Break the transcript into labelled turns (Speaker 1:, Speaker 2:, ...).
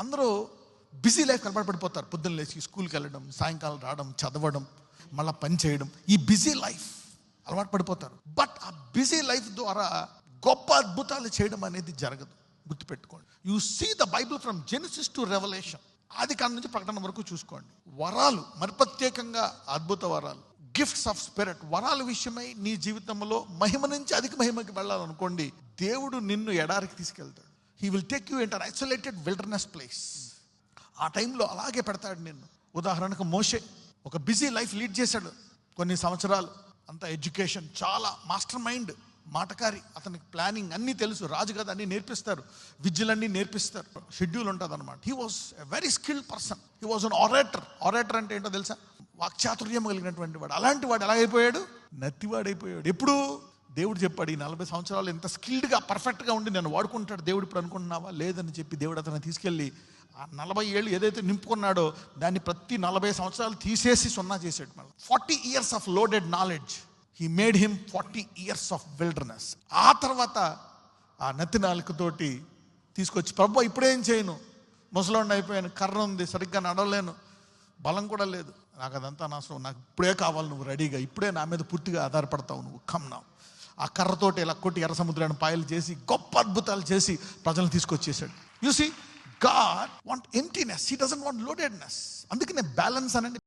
Speaker 1: అందరూ busy life కనపడిపోతారు. పొద్దున్న లేచి స్కూల్కి వెళ్ళడం సాయంకాలం రావడం చదవడం మళ్ళీ పని చేయడం. ఈ బిజీ లైఫ్ అలవాటు పడిపోతారు. బట్ ఆ బిజీ లైఫ్ ద్వారా గొప్ప అద్భుతాలు చేయడం అనేది జరగదు. గుర్తుపెట్టుకోండి. You see the Bible from Genesis to Revelation ఆది కాలం నుంచి ప్రకటన వరకు చూసుకోండి. వరాలు మరి ప్రత్యేకంగా అద్భుత వరాలు. గిఫ్ట్స్ ఆఫ్ స్పిరిట్ వరాల విషయమై నీ జీవితంలో మహిమ నుంచి అధిక మహిమకి వెళ్ళాలనుకోండి దేవుడు నిన్ను ఎడారికి తీసుకెళ్తాడు. He will take you into isolated wilderness place ఆ టైంలో అలాగే పెడతాడు నిన్ను. ఉదాహరణకు మోషే ఒక బిజీ లైఫ్ లీడ్ చేశాడు. కొన్ని సంవత్సరాలు అంత ఎడ్యుకేషన్ చాలా మాస్టర్ మైండ్ మాటకారి అతనికి ప్లానింగ్ అన్నీ తెలుసు. రాజు కదా అన్నీ నేర్పిస్తారు. విద్యలన్నీ నేర్పిస్తారు. షెడ్యూల్ ఉంటుంది అనమాట he was a very skilled person he was an orator orator అంటే ఏంటో తెలుసా? వాక్చాతుర్యం కలిగినటువంటి వాడు. అలాంటి వాడు ఎలా అయిపోయాడు? నత్తివాడైపోయాడు. ఎప్పుడు? దేవుడు చెప్పాడు ఈ నలభై సంవత్సరాలు ఎంత స్కిల్డ్గా పర్ఫెక్ట్గా ఉండి నేను వాడుకుంటాడు దేవుడు ఇప్పుడు అనుకుంటున్నావా? లేదని చెప్పి దేవుడు అతను తీసుకెళ్ళి ఆ నలభై ఏళ్ళు ఏదైతే నింపుకున్నాడో దాన్ని ప్రతి నలభై సంవత్సరాలు తీసేసి సున్నా చేసాడు మళ్ళీ. Forty years of loaded knowledge. He made him forty years of wilderness. ఆ తర్వాత ఆ నత్తి నాలుకతోటి తీసుకొచ్చి ప్రభు ఇప్పుడేం చేయను? ముసలోండి అయిపోయాను కర్ర ఉంది సరిగ్గా నడవలేను బలం కూడా లేదు. నాకు అదంతా నాశనం నాకు ఇప్పుడే కావాలి నువ్వు రెడీగా ఇప్పుడే నా మీద పూర్తిగా ఆధారపడతావు నువ్వు కమ్నావు ఆ కర్రతోటి ఇలా కొట్టి ఎర్ర సముద్రాన్ని పాయలు చేసి గొప్ప అద్భుతాలు చేసి ప్రజలను తీసుకొచ్చేసాడు you God want emptiness he doesn't want loadedness అందుకనే బ్యాలెన్స్ అనండి.